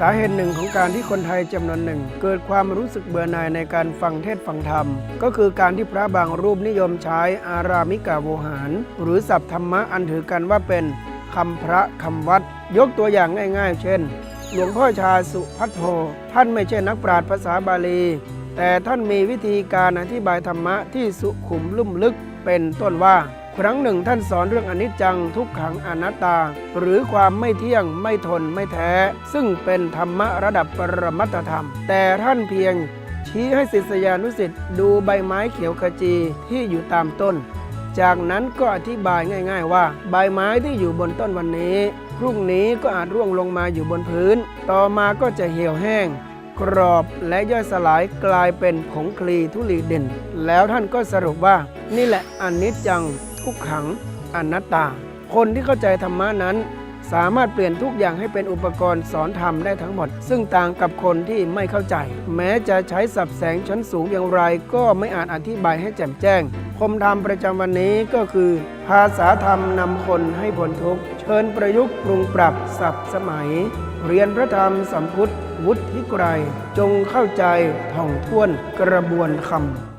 สาเหตุหนึ่งของการที่คนไทยจำนวนหนึ่ง เกิดความรู้สึกเบื่อหน่ายในการฟังเทศน์ฟังธรรม ก็คือการที่พระบางรูปนิยมใช้อารามิกาโวหาร หรือศัพท์ธรรมะอันถือกันว่าเป็นคำพระคำวัด ยกตัวอย่างง่าย ๆ เช่น หลวงพ่อชาสุพัทโทท่านไม่ใช่นักปราชญ์ภาษาบาลี แต่ท่านมีวิธีการอธิบายธรรมะที่สุขุมลุ่มลึกเป็นต้นว่า ครั้งหนึ่งท่านสอนเรื่องอนิจจังทุกขังอนัตตา หรือความไม่เที่ยงไม่ทนไม่แท้ ซึ่งเป็นธรรมะระดับปรมัตธรรม แต่ท่านเพียง ชี้ให้ศิษยานุศิษย์ดูใบไม้เขียวขจีที่อยู่ตามต้น จากนั้นก็อธิบายง่าย ๆ ว่า ใบไม้ที่อยู่บนต้นวันนี้ พรุ่งนี้ก็อาจร่วงลงมาอยู่บนพื้น ต่อมาก็จะเหี่ยวแห้งกรอบและย่อยสลายกลายเป็นผงคลีทุลีเด่น แล้วท่านก็สรุปว่า นี่แหละอนิจจัง ทุกขังอนัตตา คนที่เข้าใจธรรมะนั้น สามารถเปลี่ยนทุกอย่างให้เป็นอุปกรณ์สอนธรรมได้ทั้งหมด ซึ่งต่างกับคนที่ไม่เข้าใจ แม้จะใช้สับแสงชั้นสูงอย่างไร ก็ไม่อาจอธิบายให้แจ่มแจ้งคมธรรมประจำวันนี้ก็คือ ภาษาธรรมนำคนให้พ้นทุกข์เชิญประยุกต์ปรุงปรับสับสมัย เรียนพระธรรมสัมพุทธวุฒิไกรจงเข้าใจท่องท่วนกระบวนคำ